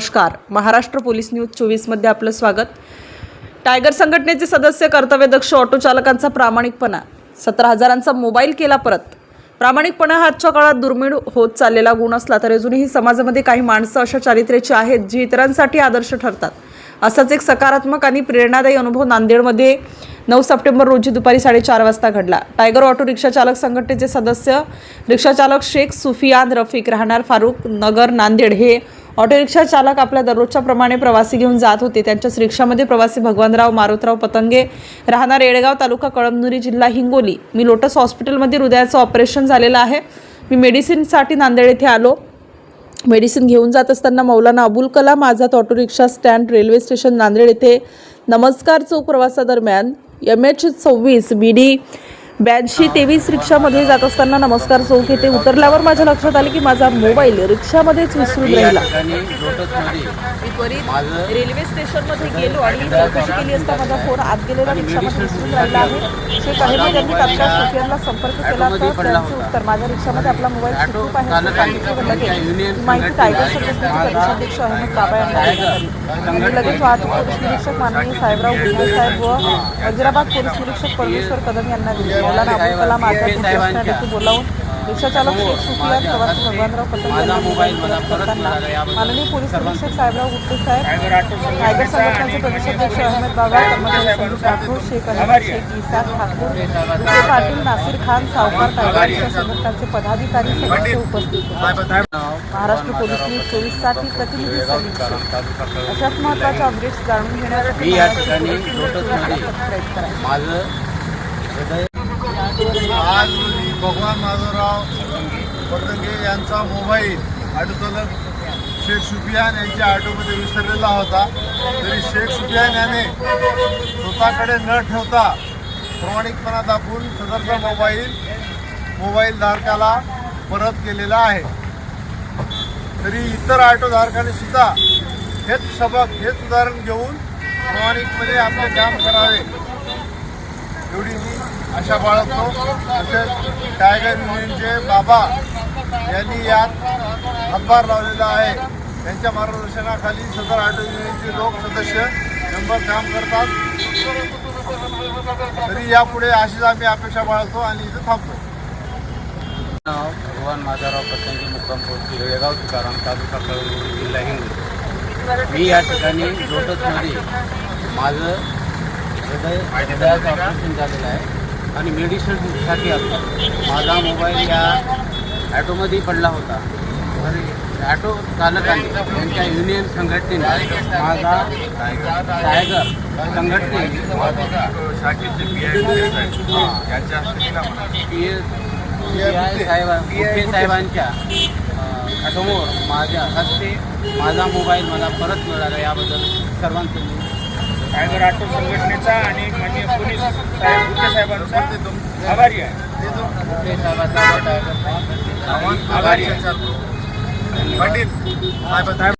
नमस्कार. Maharashtra police news चोवीसमध्ये आपलं स्वागत. टायगर संघटनेचे सदस्य कर्तव्यदक्ष ऑटो चालकांचा प्रामाणिकपणा. सतरा हजारांचा मोबाईल केला परत. प्रामाणिकपणा हा आजच्या काळात दुर्मिळ होत चाललेला गुण असला तरी अजूनही समाजामध्ये काही माणसं अशा चारित्र्याची आहेत जी इतरांसाठी आदर्श ठरतात. असाच एक सकारात्मक आणि प्रेरणादायी अनुभव नांदेडमध्ये नऊ सप्टेंबर रोजी दुपारी साडेचार वाजता घडला. टायगर ऑटो रिक्षा चालक संघटनेचे सदस्य रिक्षाचालक शेख सुफियान रफिक राहणार फारुख नगर नांदेड हे ऑटो रिक्षा चालक आपल्या दररोजच्या प्रमाणे प्रवासी घेऊन जात होते. त्यांच्याच रिक्षामध्ये प्रवासी भगवानराव मारुतराव पतंगे राहणार येळगाव तालुका कळमनुरी जिल्हा हिंगोली. मी लोटस हॉस्पिटलमध्ये हृदयाचं ऑपरेशन झालेलं आहे. मी मेडिसिनसाठी नांदेड येथे आलो. मेडिसिन घेऊन जात असताना Maulana Abul Kalam Azad auto rickshaw stand railway station Nanded येथे नमस्कार चौक प्रवासादरम्यान एम एच सव्वीस बी डी ब्याऐंशी तेवीस रिक्षामध्ये जात असताना नमस्कार चौक येथे उतरल्यावर माझ्या लक्षात आले की माझा मोबाईल रिक्षामध्येच विसरून राहिला. मी त्वरित रेल्वे स्टेशनमध्ये गेलो आणि चौकशी केली असता माझा फोन आत गेलेला रिक्षामध्ये विसरून राहिला आहे. शेख अहमद यांनी तात्काळ सोफियानला संपर्क केला तर त्यांचे उत्तर. माझ्या रिक्षामध्ये आपला मोबाईल सुखरूप आहे. असं सांगितलं ही माहिती टायगर संघटनेचे प्रदेशाध्यक्ष अहमद बाबा यांना लगेच वाहतूक पोलीस निरीक्षक माननीय साहेबराव गुजर साहेब व वजिराबाद पोलीस निरीक्षक परमेश्वर कदम यांना दिले. मौलाना अबुल कलाम आझाद बोलावून रिक्षा चालक शेख सुफियान प्रवासी भगवानराव पटेल यांना मोबाईल परत करताना माननीय पोलीस निरीक्षक साहेबराव गुप्ते साहेब टायगर संघटनेचे प्रदेशाध्यक्ष अहमद बाबा कर्मचारी संदीप ठाकूर शेख अहमद शेख इसाक ठाकूर विखे पाटील नासिर खान सावकार टायगर रिक्षा संघटनाचे पदाधिकारी सदस्य उपस्थित होते महाराष्ट्र पोलीस न्यूज चोवीससाठी प्रतिनिधी सलीम शेख. अशाच महत्त्वाच्या अपडेट्स जाणून घेण्यासाठी महाराष्ट्र पोलीस सबस्क्राईब करा. माझं हृदय आज रोजी भगवान माधवराव पतंगे यांचा मोबाईल ऑटो शेख सुफियान यांच्या ऑटोमध्ये विसरलेला होता तरी शेख सुफियान याने स्वतःकडे न ठेवता प्रामाणिकपणा दाखवून सदरचा मोबाईल मोबाईल धारकाला परत केलेला आहे. तरी इतर ऑटोधारकांनी सुद्धा हेच सबक हेच उदाहरण घेऊन प्रामाणिकपणे आपले काम करावे. आशा बाळगतो. तसेच टायगर मुलींचे बाबा यांनी यात हातभार लावलेला आहे. त्यांच्या मार्गदर्शनाखाली सदर ऑटो युनियनचे लोक सदस्य नंबर काम करतात. तरी यापुढे अशीच आम्ही अपेक्षा बाळगतो आणि इथं थांबतो. नाव भगवान माधवराव पतंगी मुक्काम पोस्ट येळेगाव तुकाराम तालुका कळमनुरी जिल्हा हिंगोली. मी या ठिकाणी लोटसमध्ये माझं हृदय हृदयाचं ऑपरेशन झालेलं आहे. आणि मेडिसिनसाठी आलो माझा मोबाईल या ॲटोमध्ये पडला होता. तर ॲटो चालकाने त्यांच्या युनियन संघटनेने माझा टायगर संघटने पी एस साहेब मुख्य साहेबांच्या समोर माझ्या हस्ते माझा मोबाईल मला परत मिळाला. याबद्दल सर्वांचे मी टायगर ऑटो संघटनेचा आणि माननीय पोलीस साहेब गुप्ते साहेबांचा आभारी आहे आभारी आहे. पाटील साहेब